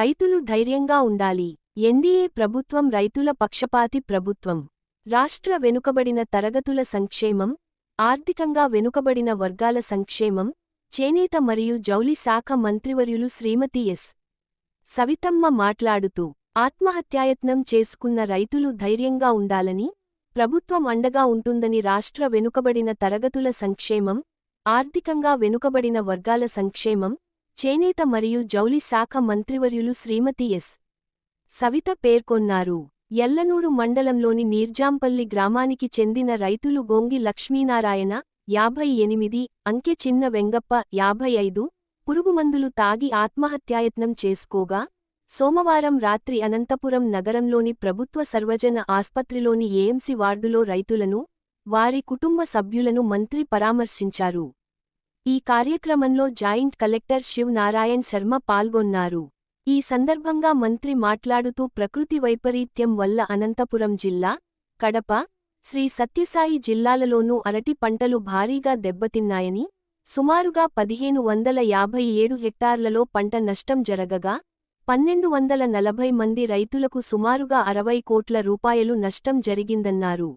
రైతులు ధైర్యంగా ఉండాలి. ఎన్డీఏ ప్రభుత్వం రైతుల పక్షపాతి ప్రభుత్వం. రాష్ట్ర వెనుకబడిన తరగతుల సంక్షేమం ఆర్థికంగా వెనుకబడిన వర్గాల సంక్షేమం చేనేత మరియు జౌలి శాఖ మంత్రివర్యులు శ్రీమతి ఎస్. సవితమ్మ మాట్లాడుతూ ఆత్మహత్యాయత్నం చేసుకున్న రైతులు ధైర్యంగా ఉండాలని ప్రభుత్వం అండగా ఉంటుందని రాష్ట్ర వెనుకబడిన తరగతుల సంక్షేమం ఆర్థికంగా వెనుకబడిన వర్గాల సంక్షేమం చేనేత మరియు జౌలి శాఖ మంత్రివర్యులు శ్రీమతి ఎస్. సవిత పేర్కొన్నారు. ఎల్లనూరు మండలంలోని నీర్జాంపల్లి గ్రామానికి చెందిన రైతులు గోంగి లక్ష్మీనారాయణ యాభై ఎనిమిది అంకె చిన్న వెంగప్ప యాభై ఐదు పురుగుమందులు తాగి ఆత్మహత్యాయత్నం చేసుకోగా సోమవారం రాత్రి అనంతపురం నగరంలోని ప్రభుత్వ సర్వజన ఆస్పత్రిలోని ఏఎంసీ వార్డులో రైతులను వారి కుటుంబ సభ్యులను మంత్రి పరామర్శించారు. ఈ కార్యక్రమంలో జాయింట్ కలెక్టర్ శివ్ నారాయణ్ శర్మ పాల్గొన్నారు. ఈ సందర్భంగా మంత్రి మాట్లాడుతూ ప్రకృతి వైపరీత్యం వల్ల అనంతపురం జిల్లా కడప శ్రీ సత్యసాయి జిల్లాలలోనూ అరటి పంటలు భారీగా దెబ్బతిన్నాయని సుమారుగా పదిహేను వందల యాభై ఏడు హెక్టార్లలో పంట నష్టం జరగగా పన్నెండు వందల నలభై మంది రైతులకు సుమారుగా అరవై కోట్ల రూపాయలు నష్టం జరిగిందన్నారు.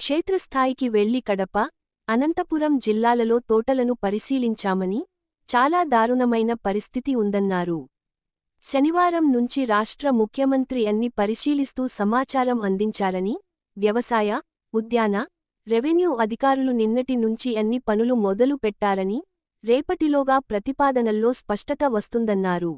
క్షేత్రస్థాయికి వెళ్ళి కడప అనంతపురం జిల్లాలలో తోటలను పరిశీలించామని చాలా దారుణమైన పరిస్థితి ఉందన్నారు. శనివారం నుంచి రాష్ట్ర ముఖ్యమంత్రి అన్ని పరిశీలిస్తూ సమాచారం అందించారని వ్యవసాయ ఉద్యాన రెవెన్యూ అధికారులు నిన్నటి నుంచి అన్ని పనులు మొదలు పెట్టారని రేపటిలోగా ప్రతిపాదనల్లో స్పష్టత వస్తుందన్నారు.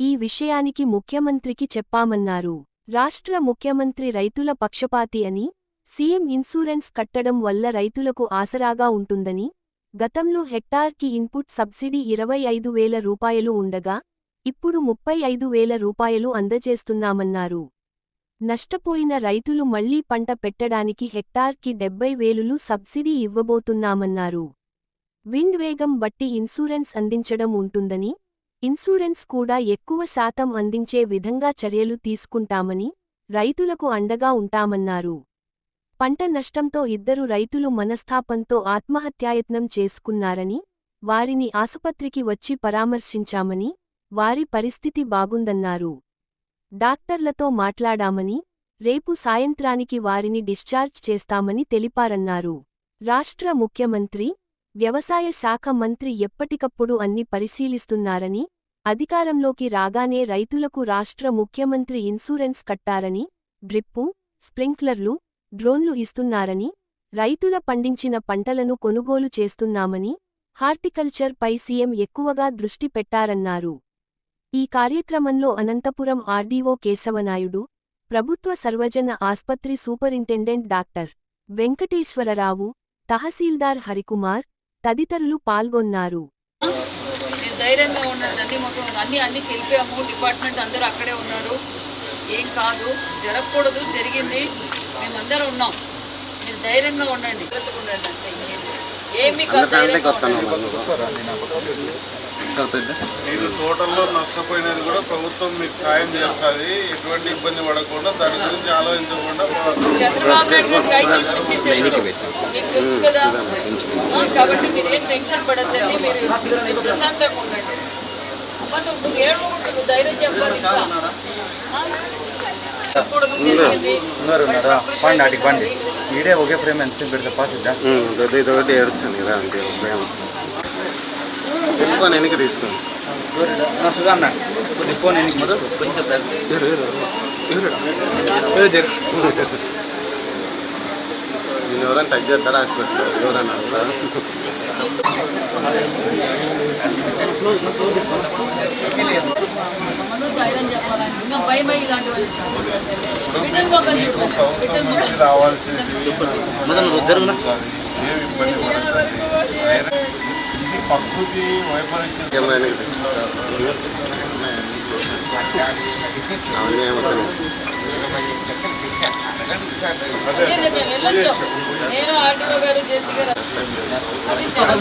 ఈ విషయానికి ముఖ్యమంత్రికి చెప్పామన్నారు. రాష్ట్ర ముఖ్యమంత్రి రైతుల పక్షపాతి అని సీఎం ఇన్సూరెన్స్ కట్టడం వల్ల రైతులకు ఆసరాగా ఉంటుందని గతంలో హెక్టార్కి ఇన్పుట్ సబ్సిడీ ఇరవై ఐదు వేల రూపాయలు ఉండగా ఇప్పుడు ముప్పై ఐదు వేల రూపాయలు అందజేస్తున్నామన్నారు. నష్టపోయిన రైతులు మళ్ళీ పంట పెట్టడానికి హెక్టార్కి డెబ్బై వేలులు సబ్సిడీ ఇవ్వబోతున్నామన్నారు. విండ్ వేగం బట్టి ఇన్సూరెన్స్ అందించడం ఉంటుందని ఇన్సూరెన్స్ కూడా ఎక్కువ శాతం అందించే విధంగా చర్యలు తీసుకుంటామని రైతులకు అండగా ఉంటామన్నారు. పంట నష్టంతో ఇద్దరు రైతులు మనస్థాపంతో ఆత్మహత్యాయత్నం చేసుకున్నారని వారిని ఆసుపత్రికి వచ్చి పరామర్శించామని వారి పరిస్థితి బాగుందన్నారు. డాక్టర్లతో మాట్లాడామని రేపు సాయంత్రానికి వారిని డిశ్చార్జ్ చేస్తామని తెలిపారన్నారు. రాష్ట్ర ముఖ్యమంత్రి వ్యవసాయ శాఖ మంత్రి ఎప్పటికప్పుడు అన్ని పరిశీలిస్తున్నారని అధికారంలోకి రాగానే రైతులకు రాష్ట్ర ముఖ్యమంత్రి ఇన్సూరెన్స్ కట్టారని డ్రిప్పు స్ప్రింక్లర్లు డ్రోన్లు ఇస్తున్నారని రైతుల పండించిన పంటలను కొనుగోలు చేస్తున్నామని హార్టికల్చర్ పై సీఎం ఎక్కువగా దృష్టి పెట్టారన్నారు. ఈ కార్యక్రమంలో అనంతపురం ఆర్డీఓ కేశవనాయుడు ప్రభుత్వ సర్వజన ఆస్పత్రి సూపరింటెండెంట్ డాక్టర్ వెంకటేశ్వరరావు తహసీల్దార్ హరికుమార్ తదితరులు పాల్గొన్నారు. ధైర్యంగా ఉండండి అన్ని మొత్తం అన్ని అన్ని తెలిపాము డిపార్ట్మెంట్ అందరూ అక్కడే ఉన్నారు. ఏం కాదు జరగకూడదు జరిగింది. మేమందరం ఉన్నాం. మీరు ధైర్యంగా ఉండండి. అంతే. ఏమీ. మీరు తోటల్లో నష్టపోయినది కూడా ప్రభుత్వం మీకు సాయం చేస్తుంది. ఎటువంటి ఇబ్బంది పడకుండా దాని గురించి ఆలోచించకుండా చంద్రబాబు నాయుడు రైతుల గురించి తెలుసు. మీకు తెలుసు కదా. కాబట్టి మీరు ఏం టెన్షన్ పడద్దండి. మీరు ప్రశాంతంగా ఉండండి. అమ్మ నువ్వు నువ్వు ధైర్యం చెప్పాలి పండి అడిగి పండి ఈడే ఒకే ఫ్రేమ్ ఎంత పెడితే పాస్ ఇద్దా ఇదొకటి ఏడుస్తాను కదా అంతే భయం చెప్పుకొని వెనక్కి తీసుకోండి సుధా అన్న కొద్ది ఫోన్ ఎన్ని కొంచెం నేను ఎవరైనా టచ్ చేస్తారా హాస్పిటల్ ఎవరైనా వస్తారా? మనం ధైర్యం చెప్పాలంటే ఇంకా భయం అయ్యి ఇలాంటి వాళ్ళు బిడ్డల మొక్కలు మీకు చూడండి. బిడ్డల ప్రభుత్వం నుంచి మొక్కలు రావాల్సింది ఏమి ఇబ్బంది పడకండి ఇది ప్రకృతి వైపరీత్యం కెమెరా వెనక్కి తీసుకోండి. అవన్నీ ఏమవుతాయి అదే నేను గారు జేసీ గారు చాలా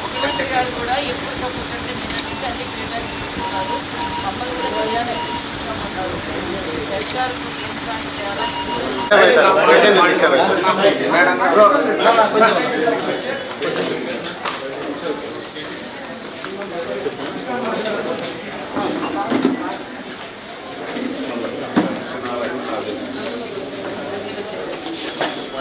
ముఖ్యమంత్రి గారు కూడా ఎప్పటికప్పుడు అంటే అన్ని తీసుకున్నారు మమ్మల్ని కూడా చేయాలని చూస్తున్నారు సర్కారుకు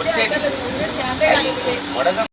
ஒட்டேடி